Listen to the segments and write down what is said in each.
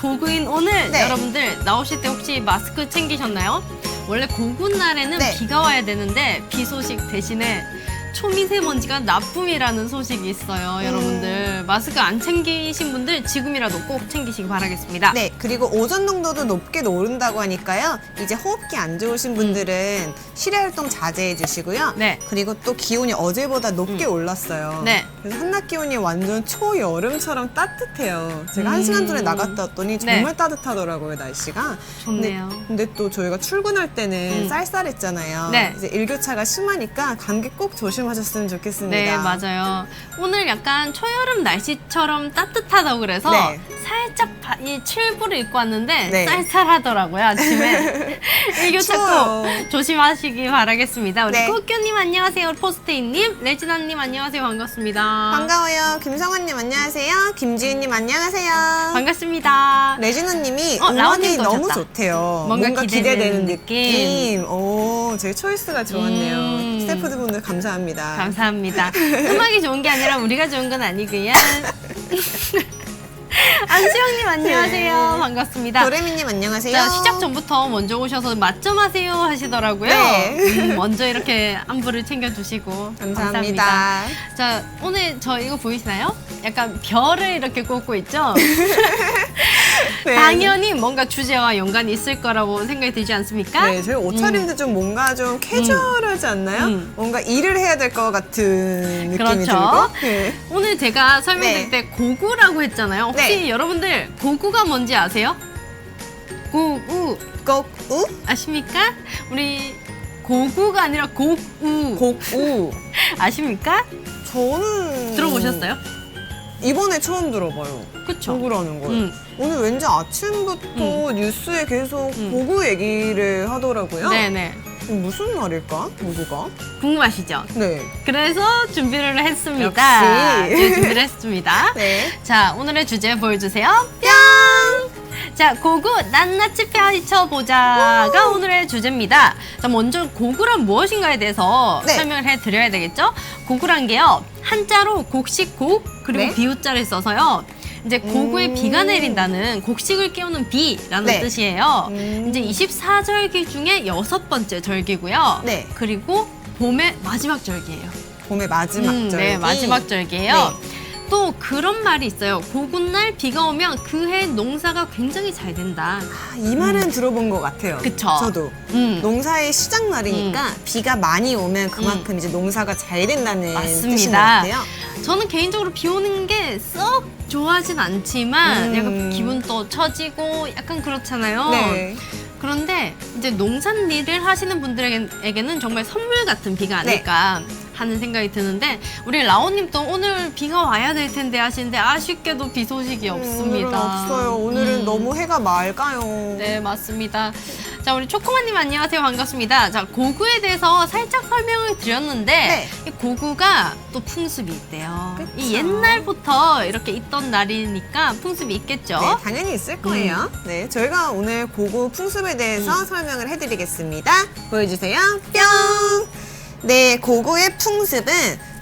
고구인 오늘 네. 여러분들 나오실 때 혹시 마스크 챙기셨나요? 원래 고군 날에는 네. 비가 와야 되는데 비 소식 대신에 초미세먼지가 나쁨이라는 소식이 있어요, 음. 여러분들. 마스크 안 챙기신 분들 지금이라도 꼭 챙기시기 바라겠습니다. 네, 그리고 오존 농도도 높게 오른다고 하니까요. 이제 호흡기 안 좋으신 분들은 실외 활동 자제해 주시고요. 네. 그리고 또 기온이 어제보다 높게 올랐어요. 네. 그래서 한낮 기온이 완전 초여름처럼 따뜻해요. 제가 한 음. 시간 전에 나갔다 왔더니 정말 네. 따뜻하더라고요, 날씨가. 좋네요. 근데, 근데 또 저희가 출근할 때는 음. 쌀쌀했잖아요. 네. 이제 일교차가 심하니까 감기 꼭 조심하셨으면 좋겠습니다. 네, 맞아요. 오늘 약간 초여름 날씨처럼 따뜻하다고 그래서 네. 살짝 바- 이 칠부를 입고 왔는데 네. 쌀쌀하더라고요, 아침에. 일교차 추워요. 꼭 조심하시기 바라겠습니다. 우리 네. 꽃교님 안녕하세요. 포스트잇님, 레지나님 안녕하세요. 반갑습니다. 반가워요. 김성환님 안녕하세요. 김지윤님 안녕하세요. 반갑습니다. 레지노님이 어, 라온님도 너무 오셨다. 좋대요. 뭔가 기대되는. 느낌. 오, 제 초이스가 좋았네요. 음. 스태프분들 감사합니다. 감사합니다. 음악이 좋은 게 아니라 우리가 좋은 건 아니고요. 안수영님 안녕하세요. 네. 반갑습니다. 도레미님 안녕하세요. 자, 시작 전부터 먼저 오셔서 맛좀 하세요 하시더라고요. 네. 음, 먼저 이렇게 안부를 챙겨주시고 감사합니다. 자, 오늘 저 이거 보이시나요? 약간 별을 이렇게 꽂고 있죠? 네. 당연히 뭔가 주제와 연관이 있을 거라고 생각이 들지 않습니까? 네, 저희 옷차림도 좀 뭔가 좀 캐주얼하지 않나요? 음. 뭔가 일을 해야 될 것 같은 느낌이 그렇죠. 들고. 네. 오늘 제가 설명드릴 네. 때 고구라고 했잖아요. 혹시 네. 여러분들 고구가 뭔지 아세요? 고구 꼭, 우? 아십니까? 우리 고구가 아니라 고우 곡, 우. 아십니까? 저는. 들어보셨어요? 이번에 처음 들어봐요. 그쵸? 고구라는 걸. 음. 오늘 왠지 아침부터 뉴스에 계속 음. 고구 얘기를 하더라고요. 네네. 무슨 말일까? 고구가? 궁금하시죠? 네. 그래서 준비를 했습니다. 역시. 네, 준비를 했습니다. 네. 자, 오늘의 주제 보여주세요. 뿅! 자, 고구 낱낱이 펼쳐보자가 오늘의 주제입니다. 자, 먼저 고구란 무엇인가에 대해서 네. 설명을 해드려야 되겠죠? 고구란 게요, 한자로 곡식 곡, 그리고 네. 비우자를 써서요, 이제 고구에 음. 비가 내린다는 곡식을 깨우는 비라는 네. 뜻이에요. 음. 이제 24절기 중에 여섯 번째 절기고요. 네. 그리고 봄의 마지막 절기예요. 봄의 마지막 음, 절기. 네, 마지막 절기예요. 또 그런 말이 있어요. 고군날 비가 오면 그 해 농사가 굉장히 잘 된다. 아, 이 말은 들어본 것 같아요. 그쵸. 저도. 음. 농사의 시작 날이니까 비가 많이 오면 그만큼 이제 농사가 잘 된다는 맞습니다. 뜻인 것 같아요. 저는 개인적으로 비 오는 게 썩 좋아하진 않지만 음. 약간 기분 또 처지고 약간 그렇잖아요. 네. 그런데 이제 농산 일을 하시는 분들에게는 정말 선물 같은 비가 네. 아닐까 하는 생각이 드는데 우리 라오님도 오늘 비가 와야 될 텐데 하시는데 아쉽게도 비 소식이 없습니다. 오늘은 없어요. 오늘은 음. 너무 해가 맑아요. 네, 맞습니다. 자, 우리 초코마님 안녕하세요. 반갑습니다. 자, 고구에 대해서 살짝 설명을 드렸는데, 네. 이 고구가 또 풍습이 있대요. 그쵸. 이 옛날부터 이렇게 있던 날이니까 풍습이 있겠죠? 네, 당연히 있을 거예요. 음. 네, 저희가 오늘 고구 풍습에 대해서 설명을 해드리겠습니다. 보여주세요. 뿅! 네, 고구의 풍습은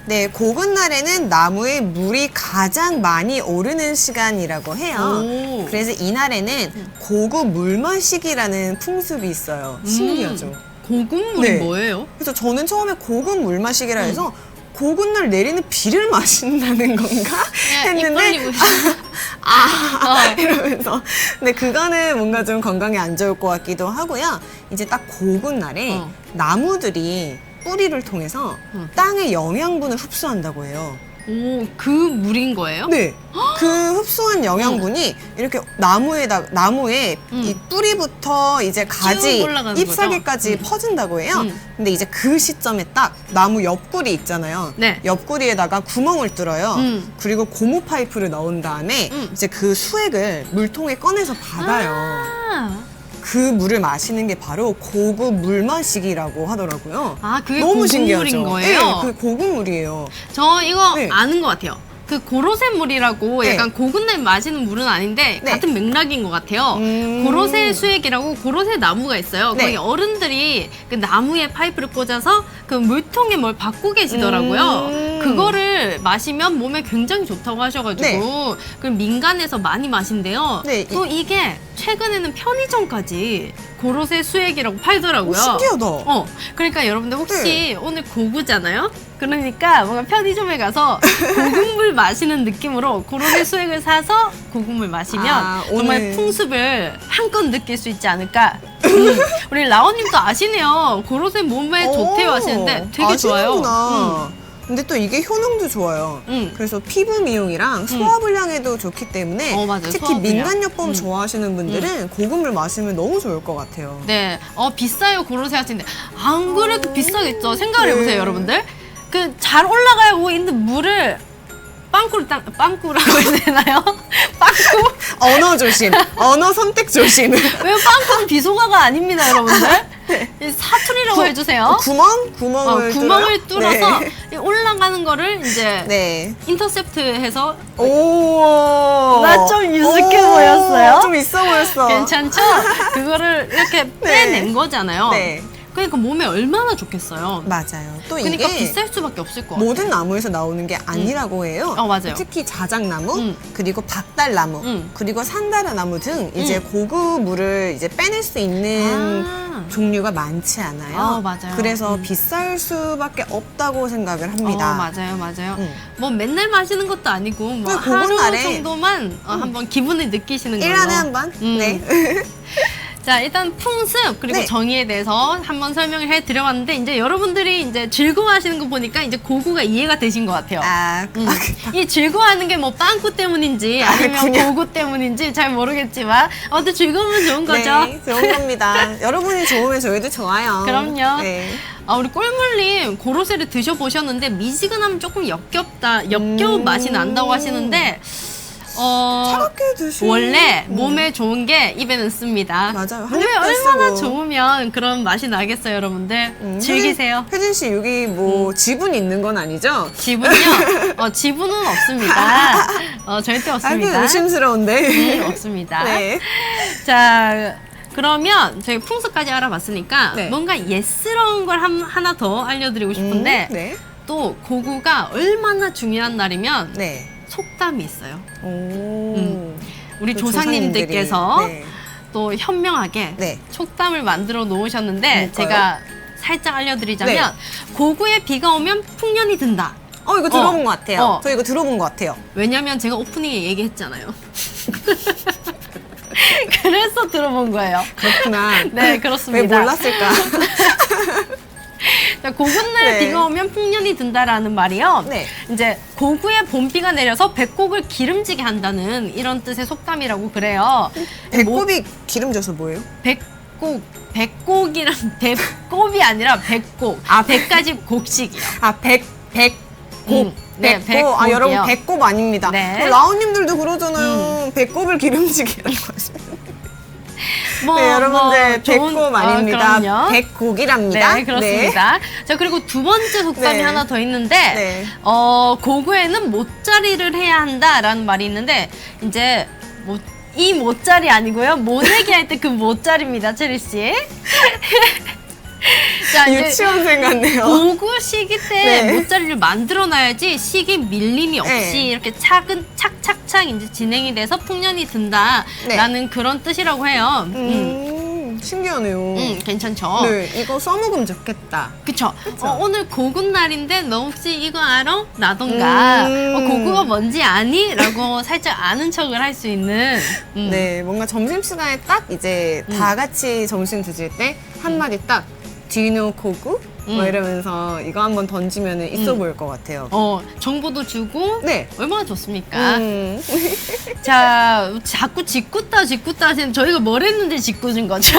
네, 고군 날에는 나무에 물이 가장 많이 오르는 시간이라고 해요. 오. 그래서 이날에는 고구 물 마시기라는 풍습이 있어요. 신기하죠? 음, 고군물이 네. 뭐예요? 그래서 저는 처음에 고구 물 마시기라 음. 해서 고군 날 내리는 비를 마신다는 건가? 네, 입 했는데 벌리고. 아, 어. 이러면서 근데 그거는 뭔가 좀 건강에 안 좋을 것 같기도 하고요. 이제 딱 고군 날에 어. 나무들이 뿌리를 통해서 음. 땅의 영양분을 흡수한다고 해요. 오, 그 물인 거예요? 네. 그 흡수한 영양분이 이렇게 나무에다 나무에 음. 이 뿌리부터 이제 가지, 쭉 올라가는 잎사귀까지 거죠? 음. 퍼진다고 해요. 음. 근데 이제 그 시점에 딱 나무 옆구리 있잖아요. 네. 옆구리에다가 구멍을 뚫어요. 음. 그리고 고무 파이프를 넣은 다음에 음. 이제 그 수액을 물통에 꺼내서 받아요. 아, 그 물을 마시는 게 바로 고급 물 마시기라고 하더라고요. 아, 그게 너무 고군물인 신기하죠. 거예요? 네, 그 고급 물이에요. 저 이거 네. 아는 것 같아요. 그 고로쇠 물이라고 네. 약간 고군날 마시는 물은 아닌데 네. 같은 맥락인 것 같아요. 음. 고로쇠 수액이라고 고로쇠 나무가 있어요. 네. 거기 어른들이 그 나무에 파이프를 꽂아서 그 물통에 뭘 받고 계시더라고요. 음. 그거를 마시면 몸에 굉장히 좋다고 하셔가지고 네. 그 민간에서 많이 마신대요. 네, 또 이게 최근에는 편의점까지 고로쇠 수액이라고 팔더라고요. 오, 신기하다. 어, 그러니까 여러분들 혹시 오늘 고구잖아요? 그러니까 뭔가 편의점에 가서 고급물 마시는 느낌으로 고로쇠 수액을 사서 고급물 마시면 아, 정말 오늘. 풍습을 한껏 느낄 수 있지 않을까. 음, 우리 라온님도 아시네요. 고로쇠 몸에 좋대요 하시는데 되게 좋아요. 아시는구나. 근데 또 이게 효능도 좋아요. 음. 그래서 피부 미용이랑 소화불량에도 좋기 때문에 어, 맞아요. 특히 소화불량. 민간요법 음. 좋아하시는 분들은 고급물 마시면 너무 좋을 것 같아요. 네, 어 비싸요 고로쇠 하시는데 안 그래도 비싸겠죠. 생각을 네. 해보세요, 여러분들. 그 잘 올라가고 있는 물을 빵꾸를 땅 빵꾸라고 해야 되나요? 빵꾸? 언어 조심, 언어 선택 조심. 왜 빵꾸는 비속어가 아닙니다, 여러분들. 이 사투리라고 해주세요. 구멍? 구멍을 어, 구멍을 뚫어요? 뚫어서 네. 이 올라가는 거를 이제 네. 인터셉트해서 오. 나좀 유식해 오, 보였어요? 좀 있어 보였어. 괜찮죠? 그거를 이렇게 빼낸 거잖아요. 네. 그러니까 몸에 얼마나 좋겠어요. 맞아요. 또 그러니까 이게 비쌀 수밖에 없을 것 같아요. 모든 나무에서 나오는 게 아니라고 해요. 어, 맞아요. 특히 자작나무, 음. 그리고 박달나무, 음. 그리고 산다라나무 등 이제 음. 고급물을 이제 빼낼 수 있는 아. 종류가 많지 않아요. 어, 맞아요. 그래서 음. 비쌀 수밖에 없다고 생각을 합니다. 어, 맞아요, 맞아요. 음. 뭐 맨날 마시는 것도 아니고 뭐 네, 하루. 정도만 어, 한번 기분을 느끼시는 걸로. 1년에 한 번? 음. 네. 자, 일단 풍습 그리고 네. 정의에 대해서 한번 설명을 해 드려봤는데 이제 여러분들이 이제 즐거워하시는 거 보니까 이제 고구가 이해가 되신 것 같아요. 아, 음. 아, 그- 이 즐거워하는 게 뭐 빵꾸 때문인지 아니면 그렇군요. 고구 때문인지 잘 모르겠지만 아무튼 즐거우면 좋은 거죠. 네, 좋은 겁니다. 여러분이 좋으면 저희도 좋아요. 그럼요. 네. 아, 우리 꿀물님 고로쇠를 드셔보셨는데 미지근하면 조금 역겹다, 역겨운 음. 맛이 난다고 하시는데 어 차갑게 드시면 원래 음. 몸에 좋은 게 입에는 씁니다. 맞아요. 몸에 한입도 얼마나 쓰고. 좋으면 그런 맛이 나겠어요, 여러분들. 음, 즐기세요. 혜진, 혜진 씨 여기 뭐 지분 있는 건 아니죠? 지분요? 어, 지분은 없습니다. 어, 절대 없습니다. 의심스러운데. 음, 없습니다. 네. 자, 그러면 저희 풍수까지 알아봤으니까 네. 뭔가 예스러운 걸 한- 하나 더 알려드리고 싶은데 음, 네. 또 고구가 얼마나 중요한 날이면 네. 속담이 있어요. 오. 음. 우리 그 조상님들께서 조상님들이. 네. 또 현명하게 네. 속담을 만들어 놓으셨는데 뭘까요? 제가 살짝 알려드리자면 네. 고구에 비가 오면 풍년이 든다. 어 이거 들어본 것 같아요. 어. 저 이거 들어본 것 같아요. 왜냐면 제가 오프닝에 얘기했잖아요. 그래서 들어본 거예요. 그렇구나. 네, 그렇습니다. 왜 몰랐을까? 자, 고군날 네. 비가 오면 풍년이 든다라는 말이요. 네. 이제 고구에 봄비가 내려서 배꼽을 기름지게 한다는 이런 뜻의 속담이라고 그래요. 뭐, 배꼽이 기름져서 뭐예요? 백곡, 백곡이란 배꼽이 아니라 백곡. 아, 백가지 곡식이요. 아, 백, 백 곱. 음, 네, 백곱. 아. 여러분, 배꼽 아닙니다. 네. 음. 그 라온님들도 그러잖아요. 배꼽을 기름지게 하는 거죠. 뭐, 네, 여러분들, 뭐 좋은- 배꼽 어, 아닙니다. 그럼요. 백곡이랍니다. 네, 그렇습니다. 자, 그리고 두 번째 속담이 네. 하나 더 있는데, 네. 어, 고구에는 못자리를 해야 한다라는 말이 있는데, 이제, 못, 이 못자리 아니고요. 모내기 할때 그 못자리입니다, 체리씨. 자, 이제 유치원생 같네요. 고구 시기 때 네. 못자리를 만들어 놔야지 시기 밀림이 없이 네. 이렇게 차근 착착착 이제 진행이 돼서 풍년이 든다라는 그런 뜻이라고 해요. 음. 음, 신기하네요. 음, 괜찮죠? 네, 이거 써먹으면 좋겠다. 그쵸. 어, 오늘 고군 날인데 너 혹시 이거 알아? 라던가 음. 어, 고구가 뭔지 아니? 라고 살짝 아는 척을 할 수 있는 음. 네, 뭔가 점심시간에 딱 이제 다 같이 점심 드실 때 한마디 딱, Know 고구? 뭐 음. 이러면서 이거 한번 던지면 있어 음. 보일 것 같아요. 어, 정보도 주고 네. 얼마나 좋습니까? 음. 자, 자꾸 짓궂다 짓궂다 하시는 저희가 뭘 했는데 짓궂은 거죠?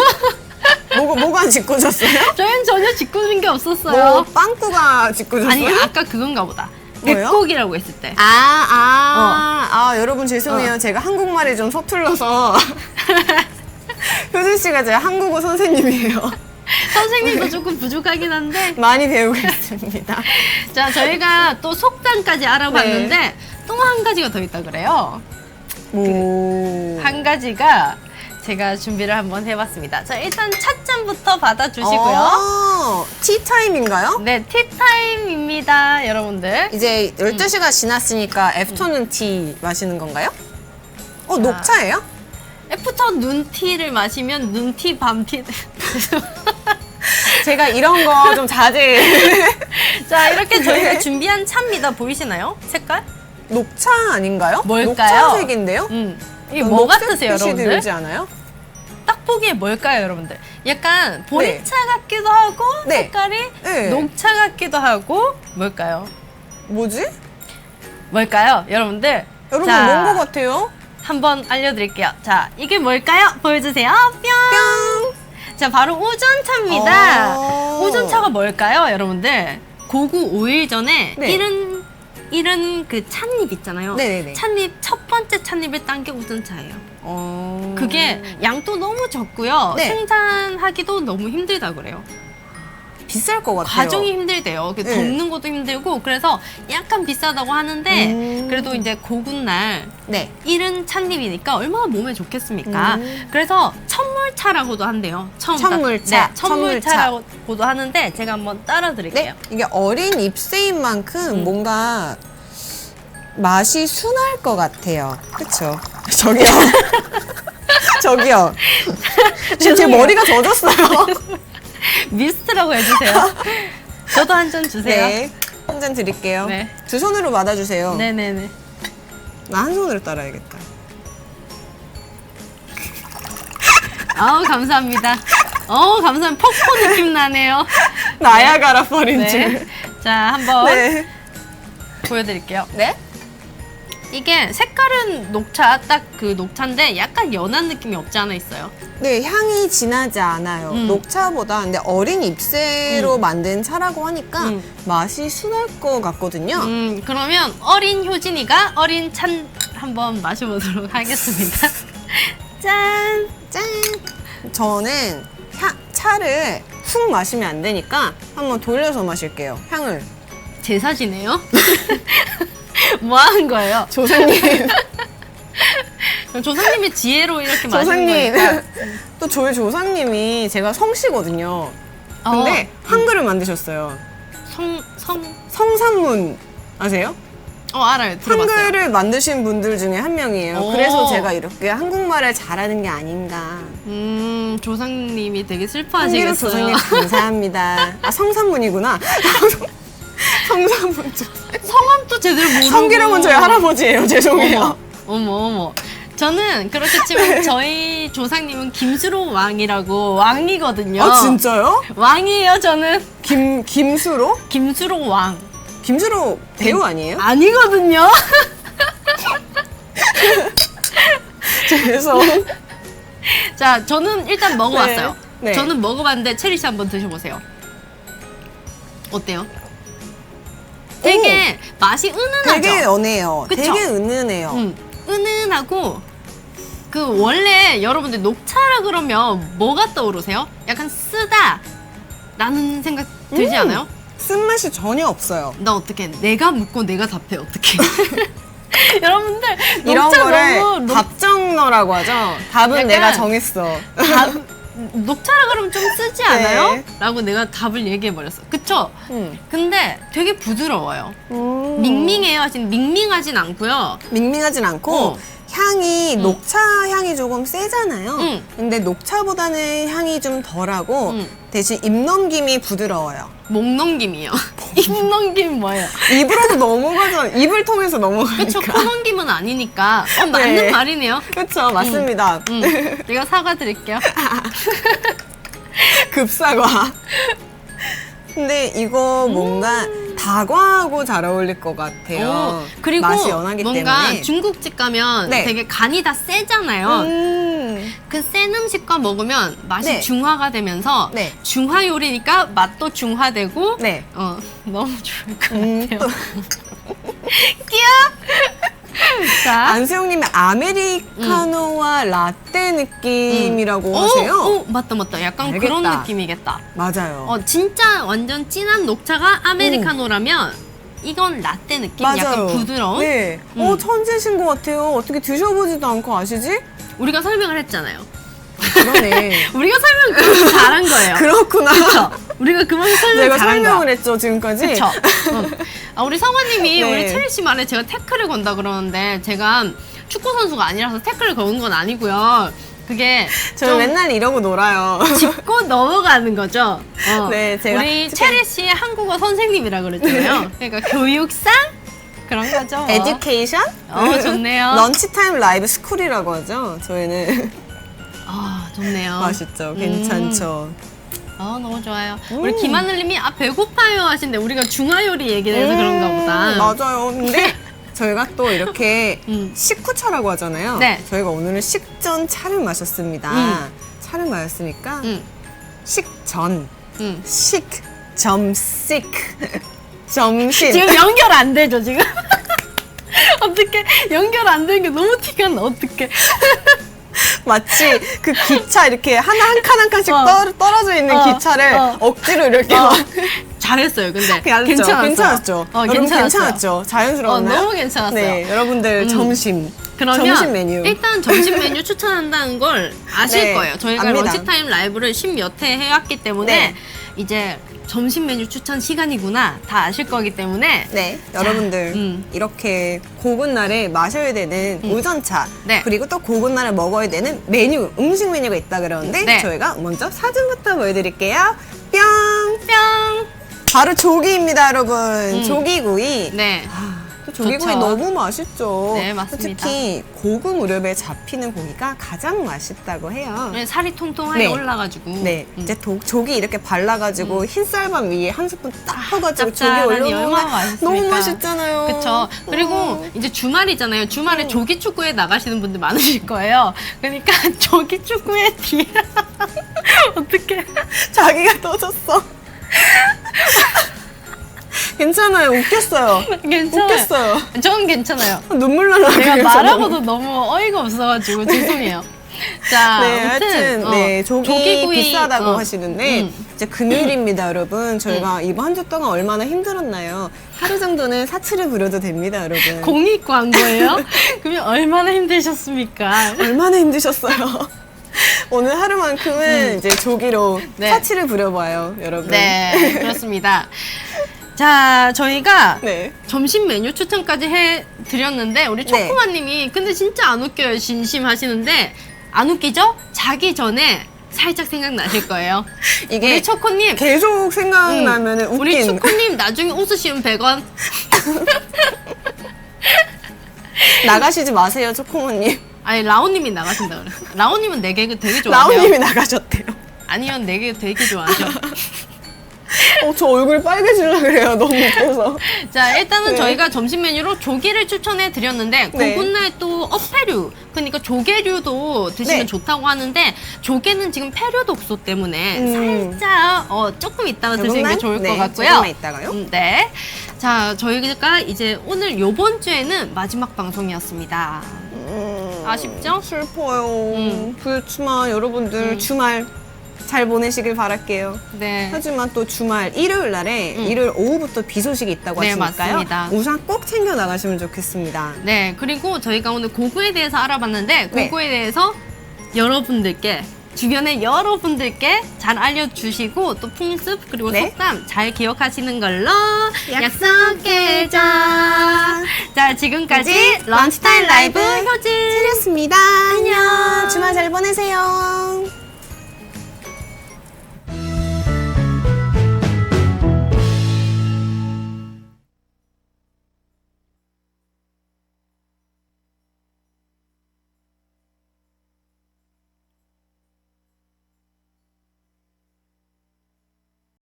뭐가, 뭐가 짓궂었어요? 저희는 전혀 짓궂은 게 뭐, 없었어요. 빵꾸가 짓궂었어요? 아니, 아까 그건가 보다. 뭐예요? 백곡이라고 했을 때. 아, 아, 아, 여러분 죄송해요. 어. 제가 한국말이 좀 서툴러서. 효진 씨가 제 한국어 선생님이에요. 선생님도 조금 부족하긴 한데 많이 배우겠습니다. 자, 저희가 또 속담까지 알아봤는데 네. 또한 가지가 더 있다 그래요. 오. 한 가지가 제가 준비를 한번 해봤습니다. 자, 일단 찻잔부터 받아주시고요. 어, 티타임인가요? 네, 티타임입니다, 여러분들. 이제 12시가 지났으니까 애프터눈 티 마시는 건가요? 어, 자. 녹차예요? 애프터 눈티를 마시면 눈티, 밤티. 제가 이런 거 좀 자제. 자, 이렇게 저희가 네. 준비한 차입니다. 보이시나요? 색깔? 녹차 아닌가요? 뭘까요? 녹차색인데요? 음. 이게 뭐 같으세요, 녹색빛이 여러분들? 들지 않아요? 딱 보기에 뭘까요, 여러분들? 약간 보리차 같기도 하고 네. 색깔이 네. 녹차 같기도 하고 뭘까요? 뭐지? 뭘까요, 여러분들? 여러분 자, 뭔거 같아요? 한번 알려드릴게요. 자, 이게 뭘까요? 보여주세요. 뿅. 뿅! 자, 바로 우전차입니다. 어. 우전차가 뭘까요, 여러분들? 고구 5일 전에 네. 이른 이른 그 찻잎 있잖아요. 네네네. 찻잎 첫 번째 찻잎을 딴 게 우전차예요. 어... 그게 양도 너무 적고요. 네. 생산하기도 너무 힘들다 그래요. 비쌀 것 같아요. 과정이 힘들대요. 그 네. 덮는 것도 힘들고 그래서 약간 비싸다고 하는데 음. 그래도 이제 고군날 네. 이른 찻잎이니까 얼마나 몸에 좋겠습니까? 음. 그래서 천물차라고도 한대요. 처음 천물차, 네, 천물차라고도 하는데 제가 한번 따라 드릴게요. 네. 이게 어린 잎새인 만큼 음. 뭔가 맛이 순할 것 같아요. 그쵸? 저기요. 저기요. 지금 제. 머리가 젖었어요. 미스트라고 해주세요. 저도 한 잔 주세요. 네. 한 잔 드릴게요. 네. 두 손으로 받아주세요. 네네네. 나 한 손으로 따라야겠다. 아우 감사합니다. 어우 감사합니다. 폭포 느낌 나네요. 나야가라 펄인 네. 줄. 자 한번 네. 보여드릴게요. 네? 이게 색깔은 녹차 딱 그 녹차인데 약간 연한 느낌이 없지 않아 있어요. 네, 향이 진하지 않아요. 음. 녹차보다 근데 어린 잎새로 음. 만든 차라고 하니까 음. 맛이 순할 것 같거든요. 음 그러면 어린 효진이가 어린 찬 한번 마셔보도록 하겠습니다. 짠. 짠! 저는 향, 차를 훅 마시면 안 되니까 한번 돌려서 마실게요. 향을. 제사지네요. 뭐 하는 거예요? 조상님, 조상님이 지혜로 이렇게 마시는 조상님. 거니까. 또 저희 조상님이 제가 성씨거든요. 근데 어, 한글을 만드셨어요. 성, 성, 성산문 아세요? 어, 알아요. 들어봤어요. 한글을 만드신 분들 중에 한 명이에요. 오. 그래서 제가 이렇게 한국말을 잘하는 게 아닌가. 음, 조상님이 되게 한기로 슬퍼하시겠어요. 조상님 감사합니다. 아 성산문이구나. 성산문. 성함도 제대로 모르고. 성기름은 저희 할아버지예요. 죄송해요. 어머, 어머. 저는 그렇게 치면 저희 조상님은 김수로 왕이라고 왕이거든요. 아 진짜요? 왕이에요, 저는. 김 김수로? 김수로 왕. 김수로 배우 아니에요? 아니거든요. 죄송. 자, 저는 일단 먹어봤어요. 네. 네. 저는 먹어봤는데 체리 씨 한번 드셔보세요. 어때요? 되게 맛이 은은하죠. 되게 연해요. 그쵸? 되게 은은해요. 음, 은은하고 그 원래 여러분들 녹차라 그러면 뭐가 떠오르세요? 약간 쓰다 라는 생각 들지 음. 않아요? 쓴맛이 전혀 없어요. 나 어떻게 내가 묻고 내가 답해 어떻게? 여러분들 이런 녹차 거를 너무 녹, 답정너라고 하죠. 답은 약간- 내가 정했어. 답, 녹차라 그러면 좀 쓰지 않아요? 네. 라고 내가 답을 얘기해 버렸어. 그쵸? 음. 근데 되게 부드러워요. 음. 밍밍해요. 하진 밍밍하진 않고요. 밍밍하진 않고 어. 향이 음. 녹차 향이 조금 세잖아요. 음. 근데 녹차보다는 향이 좀 덜하고 음. 대신 입 넘김이 부드러워요. 목 넘김이요. 입 넘김 뭐예요? 입으로도 넘어가죠. 입을 통해서 넘어가니까. 그쵸? 코 넘김은 아니니까. 어, 맞는 네. 말이네요. 그쵸, 맞습니다. 음, 제가 사과드릴게요. 급사과. 근데 이거 뭔가 다과하고 잘 어울릴 것 같아요. 오, 그리고 맛이 연하기 뭔가 때문에. 중국집 가면 네. 되게 간이 다 세잖아요. 음. 그 센 음식과 먹으면 맛이 네. 중화가 되면서 네. 중화 요리니까 맛도 중화되고 네. 어 너무 좋을 것 음, 같아요. 또 끼야. 자, 안수영님이 아메리카노와 라떼 느낌이라고 오, 하세요. 오, 맞다 맞다. 약간 알겠다. 그런 느낌이겠다. 맞아요. 어 진짜 완전 진한 녹차가 아메리카노라면 이건 라떼 느낌, 약간 부드러운. 네. 음. 어, 천재신 것 같아요. 어떻게 드셔보지도 않고 아시지? 우리가 설명을 했잖아요. 그러네. 우리가 설명 잘한 거예요. 그렇구나. 그쵸? 우리가 그만큼 설명 내가 잘한 거야. 설명을 했죠 지금까지. 그쵸? 응. 아, 우리 성화님이 네. 우리 체리 씨 말에 제가 태클을 건다 그러는데 제가 축구 선수가 아니라서 태클을 거는 건 아니고요. 그게 저 좀 맨날 이러고 놀아요. 짚고 넘어가는 거죠. 어. 네, 제가 우리 체리 씨의 한국어 선생님이라 그랬잖아요. 그러니까 교육상 그런 거죠. 뭐. 에듀케이션? 어, 좋네요. 런치타임 라이브 스쿨이라고 하죠. 저희는 아, 좋네요. 맛있죠. 괜찮죠. 아, 너무 좋아요. 음. 우리 김하늘님이 아 배고파요 하신데 우리가 중화요리 얘기해서 그런가 보다. 음, 맞아요. 근데 저희가 또 이렇게 음. 식후차라고 하잖아요. 네. 저희가 오늘은 식전 차를 마셨습니다. 음. 차를 마셨으니까 응, 식전, 응. 식, 점식, 점심. 지금 연결 안 되죠 지금? 어떻게 연결 안 되는 게 너무 티가 나 어떻게? 마치 그 기차 이렇게 하나 한 칸 한 칸씩 어. 떨, 떨어져 있는 어. 기차를 어. 억지로 이렇게 어, 막 잘했어요 근데 괜찮았죠? 괜찮았어요. 괜찮았죠? 어, 여러분 괜찮았어요. 괜찮았죠? 자연스러웠나요? 어, 너무 괜찮았어요. 네, 여러분들 음. 점심. 그러면 점심 메뉴. 일단 점심 메뉴 추천한다는 걸 아실 네, 거예요. 저희가 압니다. 런치타임 라이브를 십몇 회 해왔기 때문에 네. 이제 점심 메뉴 추천 시간이구나 다 아실 거기 때문에 네, 여러분들 음. 이렇게 고운 날에 마셔야 되는 오전차 네. 그리고 또 고운 날에 먹어야 되는 메뉴 음식 메뉴가 있다 그러는데 네. 저희가 먼저 사진부터 보여드릴게요. 뿅 뿅. 바로 조기입니다, 여러분. 음. 조기구이. 네. 아, 또 조기구이 좋죠. 너무 맛있죠. 네, 맞습니다. 특히 고급 무렵에 잡히는 고기가 가장 맛있다고 해요. 네, 살이 통통하게 네. 올라가지고. 네, 음. 이제 도- 조기 이렇게 발라가지고 흰 쌀밥 위에 한 스푼 딱 퍼가지고 조기 짭짤하니 올려놓으면? 너무 맛있잖아요. 그쵸. 그리고 어. 이제 주말이잖아요. 주말에 음. 조기 축구에 나가시는 분들 많으실 거예요. 그러니까 조기 축구에 뒤에 어떻게? 자기가 떠졌어. 괜찮아요. 웃겼어요. 괜찮아요. 웃겼어요. 저는 괜찮아요. 눈물 날라 제가 그래서 말하고도 너무 어이가 없어가지고 죄송해요. 자, 네, 아무튼 하여튼 어, 네, 조기 조기구이, 비싸다고 어, 하시는데 음. 이제 금요일입니다, 여러분. 저희가 이번 한 주 동안 얼마나 힘들었나요? 하루 정도는 사치를 부려도 됩니다, 여러분. 공익 광고예요? 그러면 얼마나 힘드셨습니까? 얼마나 힘드셨어요? 오늘 하루만큼은 이제 조기로 음. 네. 사치를 부려봐요, 여러분. 네, 그렇습니다. 자, 저희가 네. 점심 메뉴 추천까지 해 드렸는데 우리 네. 초코마님이 근데 진짜 안 웃겨요 진심 하시는데 안 웃기죠? 자기 전에 살짝 생각나실 거예요. 이게 우리 초코님 계속 생각나면은 음, 우리 웃긴. 초코님 나중에 웃으시면 100원. 나가시지 마세요, 초코모님. 아니 라오님이 나가신다 그래. 라오님은 내 개그 되게 좋아해요. 라오님이 나가셨대요. 아니요 내 개그 되게 좋아하죠. 어, 저 얼굴 빨개지려 그래요. 너무 웃겨서. 자 일단은 네. 저희가 점심 메뉴로 조개를 추천해 드렸는데 네. 고군날 또 어패류 그러니까 조개류도 드시면 네. 좋다고 하는데 조개는 지금 폐류 독소 때문에 음. 살짝 어, 조금 있다가 드시는 게 조금만? 좋을 네, 것 같고요. 조금만 있다가요? 음, 네. 자 저희가 이제 오늘 요번 주에는 마지막 방송이었습니다. 음, 아쉽죠? 슬퍼요. 음. 불주말 여러분들 음. 주말 잘 보내시길 바랄게요. 네. 하지만 또 주말 일요일 날에 음. 일요일 오후부터 비 소식이 있다고 네, 하시니까요. 맞습니다. 우산 꼭 챙겨 나가시면 좋겠습니다. 네, 그리고 저희가 오늘 고구에 대해서 알아봤는데 네. 고구에 대해서 여러분들께 주변의 여러분들께 잘 알려주시고 또 풍습 그리고 네. 속담 잘 기억하시는 걸로 약속해줘. 자, 지금까지 런치타임 라이브 라이브 효진. 였습니다 안녕. 주말 잘 보내세요.